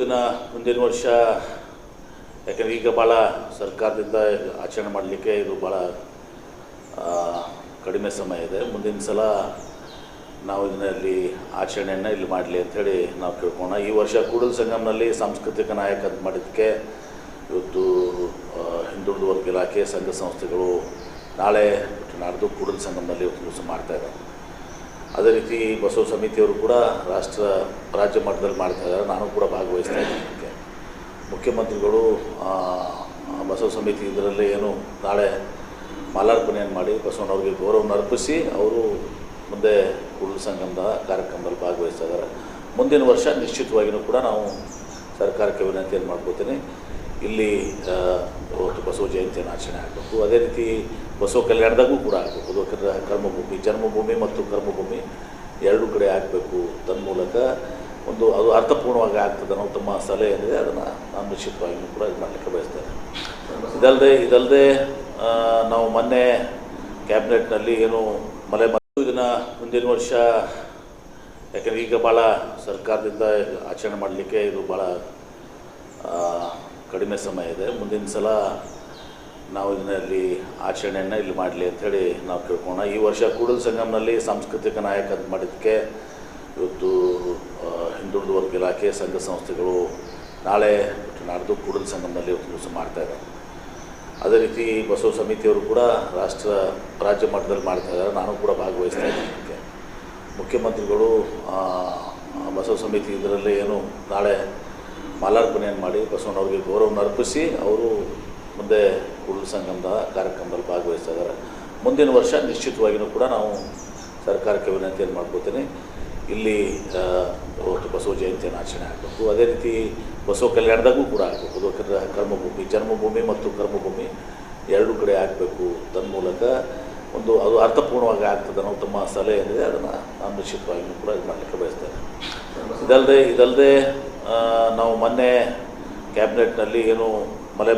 ಇದನ್ನು ಮುಂದಿನ ವರ್ಷ, ಯಾಕಂದರೆ ಈಗ ಭಾಳ ಸರ್ಕಾರದಿಂದ ಆಚರಣೆ ಮಾಡಲಿಕ್ಕೆ ಇದು ಭಾಳ ಕಡಿಮೆ ಸಮಯ ಇದೆ. ಮುಂದಿನ ಸಲ ನಾವು ಇದನ್ನಲ್ಲಿ ಆಚರಣೆಯನ್ನು ಇಲ್ಲಿ ಮಾಡಲಿ ಅಂಥೇಳಿ ನಾವು ಕೇಳ್ಕೋಣ ಈ ವರ್ಷ ಕೂಡಲ ಸಂಗಮನಲ್ಲಿ ಸಾಂಸ್ಕೃತಿಕ ನಾಯಕ ಅಂತ ಮಾಡಿದ್ದಕ್ಕೆ ಇವತ್ತು ಹಿಂದುಳಿದ ವರ್ಗ ಇಲಾಖೆ, ಸಂಘ ಸಂಸ್ಥೆಗಳು ನಾಳೆ, ನಾಡ್ದು ಕೂಡಲ ಸಂಗಮದಲ್ಲಿ ಇವತ್ತು ದಿವಸ ಮಾಡ್ತಾಯಿದ್ದಾರೆ ಅದೇ ರೀತಿ ಬಸವ ಸಮಿತಿಯವರು ಕೂಡ ರಾಷ್ಟ್ರ ರಾಜ್ಯ ಮಟ್ಟದಲ್ಲಿ ಮಾಡ್ತಾ ಇದ್ದಾರೆ. ನಾನು ಕೂಡ ಭಾಗವಹಿಸ್ತಾ ಇದ್ದೀನಿ ಮುಖ್ಯಮಂತ್ರಿಗಳು ಬಸವ ಸಮಿತಿ ಇದರಲ್ಲಿ ಏನು ನಾಳೆ ಮಾಲಾರ್ಪಣೆಯನ್ನು ಮಾಡಿ ಬಸವನವ್ರಿಗೆ ಗೌರವವನ್ನು ಅರ್ಪಿಸಿ ಅವರು ಮುಂದೆ ಕೂಡಲ ಸಂಗಮದ ಕಾರ್ಯಕ್ರಮದಲ್ಲಿ ಭಾಗವಹಿಸ್ತಾ ಇದ್ದಾರೆ. ಮುಂದಿನ ವರ್ಷ ನಿಶ್ಚಿತವಾಗಿಯೂ ಕೂಡ ನಾವು ಸರ್ಕಾರಕ್ಕೆ ವಿನಂತಿಯನ್ನು ಮಾಡ್ಕೋತೀನಿ ಇಲ್ಲಿ ಇವತ್ತು ಬಸವ ಜಯಂತಿಯನ್ನು ಆಚರಣೆ ಆಗಬೇಕು. ಅದೇ ರೀತಿ ಬಸವ ಕಲ್ಯಾಣದಾಗೂ ಕೂಡ ಆಗಬೇಕು. ಕರ್ಮಭೂಮಿ, ಜನ್ಮಭೂಮಿ ಮತ್ತು ಕರ್ಮಭೂಮಿ ಎರಡೂ ಕಡೆ ಆಗಬೇಕು. ತನ್ಮೂಲಕ ಒಂದು ಅದು ಅರ್ಥಪೂರ್ಣವಾಗಿ ಆಗ್ತದೆ ಅನ್ನೋ ತಮ್ಮ ಸಲಹೆ ಏನಿದೆ, ಅದನ್ನು ನಾನು ನಿಶ್ಚಿತವಾಗಿಯೂ ಕೂಡ ಇದು ಮಾಡಲಿಕ್ಕೆ ಬಯಸ್ತೇನೆ. ಇದಲ್ಲದೆ ಇದಲ್ಲದೆ ನಾವು ಮೊನ್ನೆ ಕ್ಯಾಬಿನೆಟ್ನಲ್ಲಿ ಏನು ಮಲೆ ಇದನ್ನು ಮುಂದಿನ ವರ್ಷ, ಯಾಕಂದರೆ ಈಗ ಭಾಳ ಸರ್ಕಾರದಿಂದ ಆಚರಣೆ ಮಾಡಲಿಕ್ಕೆ ಇದು ಭಾಳ ಕಡಿಮೆ ಸಮಯ ಇದೆ. ಮುಂದಿನ ಸಲ ನಾವು ಇದನ್ನಲ್ಲಿ ಆಚರಣೆಯನ್ನು ಇಲ್ಲಿ ಮಾಡಲಿ ಅಂಥೇಳಿ ನಾವು ಕೇಳ್ಕೋಣ ಈ ವರ್ಷ ಕೂಡಲ ಸಂಗಮ್ನಲ್ಲಿ ಸಾಂಸ್ಕೃತಿಕ ನಾಯಕ ಅಂತ ಮಾಡಿದ್ದಕ್ಕೆ ಇವತ್ತು ಹಿಂದುಳಿದ ವರ್ಗ ಇಲಾಖೆ, ಸಂಘ ಸಂಸ್ಥೆಗಳು ನಾಳೆ ನಾಡ್ದು ಕೂಡಲ ಸಂಗಮದಲ್ಲಿ ಇವತ್ತು ದಿವಸ ಮಾಡ್ತಾಯಿದ್ದಾರೆ ಅದೇ ರೀತಿ ಬಸವ ಸಮಿತಿಯವರು ಕೂಡ ರಾಷ್ಟ್ರ, ರಾಜ್ಯ ಮಟ್ಟದಲ್ಲಿ ಮಾಡ್ತಾ ಇದ್ದಾರೆ ನಾನು ಕೂಡ ಭಾಗವಹಿಸ್ತಾ ಇದಕ್ಕೆ. ಮುಖ್ಯಮಂತ್ರಿಗಳು ಬಸವ ಸಮಿತಿ ಇದರಲ್ಲಿ ಏನು ನಾಳೆ ಮಾಲಾರ್ಪಣೆಯನ್ನು ಮಾಡಿ ಬಸವನವ್ರಿಗೆ ಗೌರವವನ್ನು ಅರ್ಪಿಸಿ ಅವರು ಮುಂದೆ ಕೂಡಲ ಸಂಗಮದ ಕಾರ್ಯಕ್ರಮದಲ್ಲಿ ಭಾಗವಹಿಸ್ತಾ ಇದ್ದಾರೆ ಮುಂದಿನ ವರ್ಷ ನಿಶ್ಚಿತವಾಗಿಯೂ ಕೂಡ ನಾವು ಸರ್ಕಾರಕ್ಕೆ ವಿನಂತಿಯನ್ನು ಮಾಡ್ಕೋತೀನಿ ಇಲ್ಲಿ ಇವತ್ತು ಬಸವ ಜಯಂತಿಯನ್ನು ಆಚರಣೆ ಆಗಬೇಕು. ಅದೇ ರೀತಿ ಬಸವ ಕಲ್ಯಾಣದಾಗೂ ಕೂಡ ಆಗಬೇಕು. ಯಾಕಂದರೆ ಕರ್ಮಭೂಮಿ, ಜನ್ಮಭೂಮಿ ಮತ್ತು ಕರ್ಮಭೂಮಿ ಎರಡೂ ಕಡೆ ಆಗಬೇಕು. ತನ್ಮೂಲಕ ಒಂದು ಅದು ಅರ್ಥಪೂರ್ಣವಾಗಿ ಆಗ್ತದೆ ಅನ್ನೋ ತಮ್ಮ ಸಲಹೆ ಏನಿದೆ, ಅದನ್ನು ನಾನು ನಿಶ್ಚಿತವಾಗಿಯೂ ಕೂಡ ಇದು ಮಾಡಲಿಕ್ಕೆ ಬಯಸ್ತೇನೆ. ಇದಲ್ಲದೆ ಇದಲ್ಲದೆ ನಾವು ಮೊನ್ನೆ ಕ್ಯಾಬಿನೆಟ್ನಲ್ಲಿ ಏನು ಮಲೆ